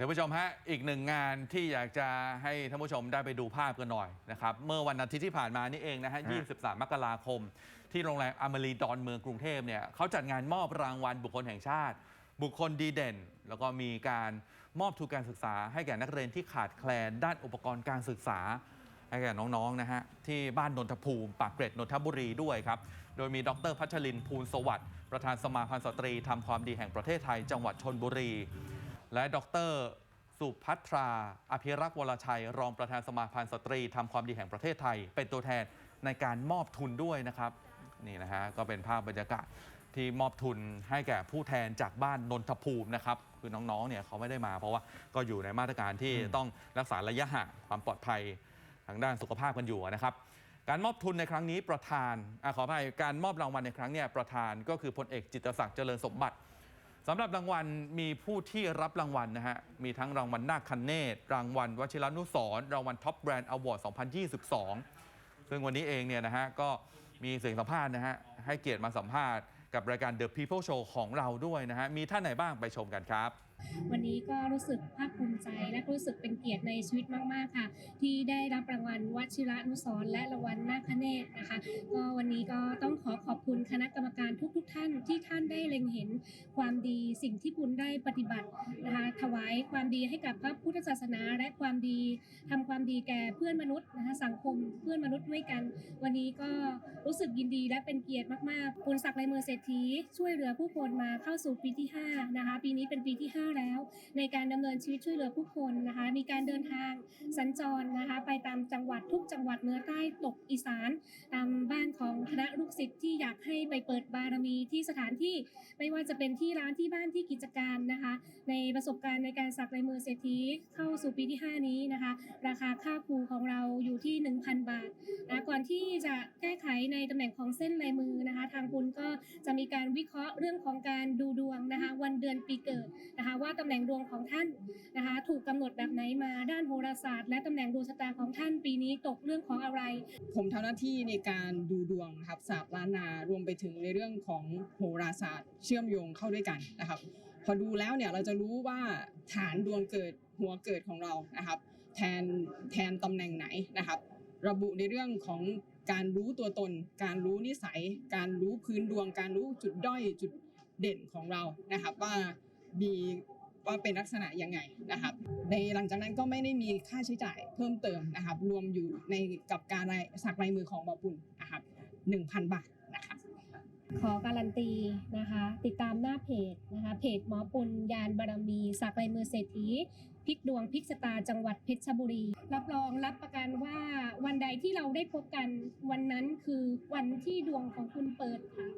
ท่านผู้ชมฮะอีกหนึ่งงานที่อยากจะให้ท่านผู้ชมได้ไปดูภาพกันหน่อยนะครับเมื่อวันอาทิตย์ที่ผ่านมานี่เองนะฮะฮะ 23 มกราคม ที่โรงแรมอมรีดอนเมืองกรุงเทพเนี่ยเขาจัดงานมอบรางวัลบุคคลแห่งชาติ บุคคลดีเด่น แล้วก็มีการมอบทุนการศึกษา ให้แก่นักเรียนที่ขาดแคลน ด้านอุปกรณ์การศึกษา ให้แก่น้องๆนะฮะที่บ้านนนทภูมิปากเกร็ดนนทบุรีด้วยครับโดยมีดรพัชรินทร์ภูลสวัสดิ์ประธานสมาพันธ์สตรีทำความดีแห่งประเทศไทย จังหวัดชนบุรี และดรสุพัทรา อภิรักษ์วรชัย รองประธานสมาพันธ์สตรีทำความดีแห่งประเทศไทย เป็นตัวแทนในการมอบทุนด้วยนะครับ นี่นะฮะก็เป็นภาพบรรยากาศที่มอบทุนให้แก่ผู้แทนจากบ้านนนทภูมินะครับ คือน้องๆเนี่ยเขาไม่ได้มา เพราะว่าก็อยู่ในมาตรการที่ต้องรักษาระยะห่างความปลอดภัยทางด้านสุขภาพกันอยู่นะครับ การมอบทุนในครั้งนี้ประธานอะขออภัยการมอบรางวัลในครั้งเนี้ประธานก็คือพลเอกจิตรศักดิ์เจริญสมบัติ สำหรับรางวัลมีผู้ที่รับรางวัลนะฮะ มีทั้งรางวัลนาคคันเนตรางวัลวชิรานุสรณ์รางวัลท็อปแบรนด์อวอร์ด 2022 ซึ่งวันนี้เองเนี่ยนะฮะ ก็มีเสียงสัมภาษณ์นะฮะ ให้เกียรติมาสัมภาษณ์กับรายการ The People Show ของเราด้วยนะฮะ มีท่านไหนบ้างไปชมกันครับ วันนี้ก็รู้สึกภาคภูมิใจและรู้สึกเป็นเกียรติในชีวิตมาก ๆ ค่ะ ที่ได้รับรางวัลวัชิระนุสรและรางวัลนาคเนตนะคะ ก็วันนี้ก็ต้องขอขอบคุณคณะกรรมการทุก ๆ ท่านที่ท่านได้เล็งเห็นความดีสิ่งที่คุณได้ปฏิบัตินะคะถวายความดีให้กับพระพุทธศาสนา และความดีทำความดีแก่เพื่อนมนุษย์นะคะสังคมเพื่อนมนุษย์ด้วยกัน วันนี้ก็รู้สึกยินดีและเป็นเกียรติมากๆปุณศักดิ์ไรเมือเศรษฐีช่วยเหลือผู้คนมาเข้าสู่ปีที่5นะคะปีนี้เป็นปีที่ 5แล้ว ในการดำเนินชีวิตช่วยเหลือผู้คนนะคะมีการเดินทางสัญจรนะคะไปตามจังหวัดทุกจังหวัดเหนือใต้ตกอีสานตามบ้านของคณะลูกศิษย์ที่อยากให้ไปเปิดบารมีที่สถานที่ไม่ว่าจะเป็นที่ร้านที่บ้านที่กิจการนะคะ ในประสบการณ์ในการสักลายมือเศรษฐีเข้าสู่ปีที่ 5 นี้นะคะ ราคาค่าครูของเราอยู่ที่ 1,000 บาทนะก่อนที่จะแก้ไขในตำแหน่งของเส้นลายมือนะคะ ทางคุณก็จะมีการวิเคราะห์เรื่องของการดูดวงนะคะ วันเดือนปีเกิดนะคะว่าตำแหน่งดวงของท่านนะคะถูกกำหนดแบบไหนมาด้านโหราศาสตร์ และตำแหน่งดวงชะตาของท่านปีนี้ตกเรื่องของอะไร ผมทำหน้าที่ในการดูดวงครับศาสตร์ล้านนารวมไปถึงในเรื่องของโหราศาสตร์ เชื่อมโยงเข้าด้วยกันนะครับ พอดูแล้วเนี่ยเราจะรู้ว่าฐานดวงเกิดหัวเกิดของเรานะครับ แทนแทนตำแหน่งไหนนะครับ ระบุในเรื่องของการรู้ตัวตน การรู้นิสัย การรู้พื้นดวง การรู้จุดด้อยจุดเด่นของเรานะครับ ว่า มีว่าเป็นลักษณะยังไงนะครับ ในหลังจากนั้นก็ไม่ได้มีค่าใช้จ่ายเพิ่มเติมนะครับ รวมอยู่ในกับการสักลายมือของบอปุ่นนะครับ1,000 บาทนะครับขอการันตีนะคะ ติดตามหน้าเพจนะคะเพจหมอปุณยานบารมีสักลายมือเศรษฐีพลิกดวงพลิกสตาจังหวัดเพชรบุรี รับรองรับประกันว่าวันใดที่เราได้พบกันวันนั้นคือวันที่ดวงของคุณเปิดค่ะ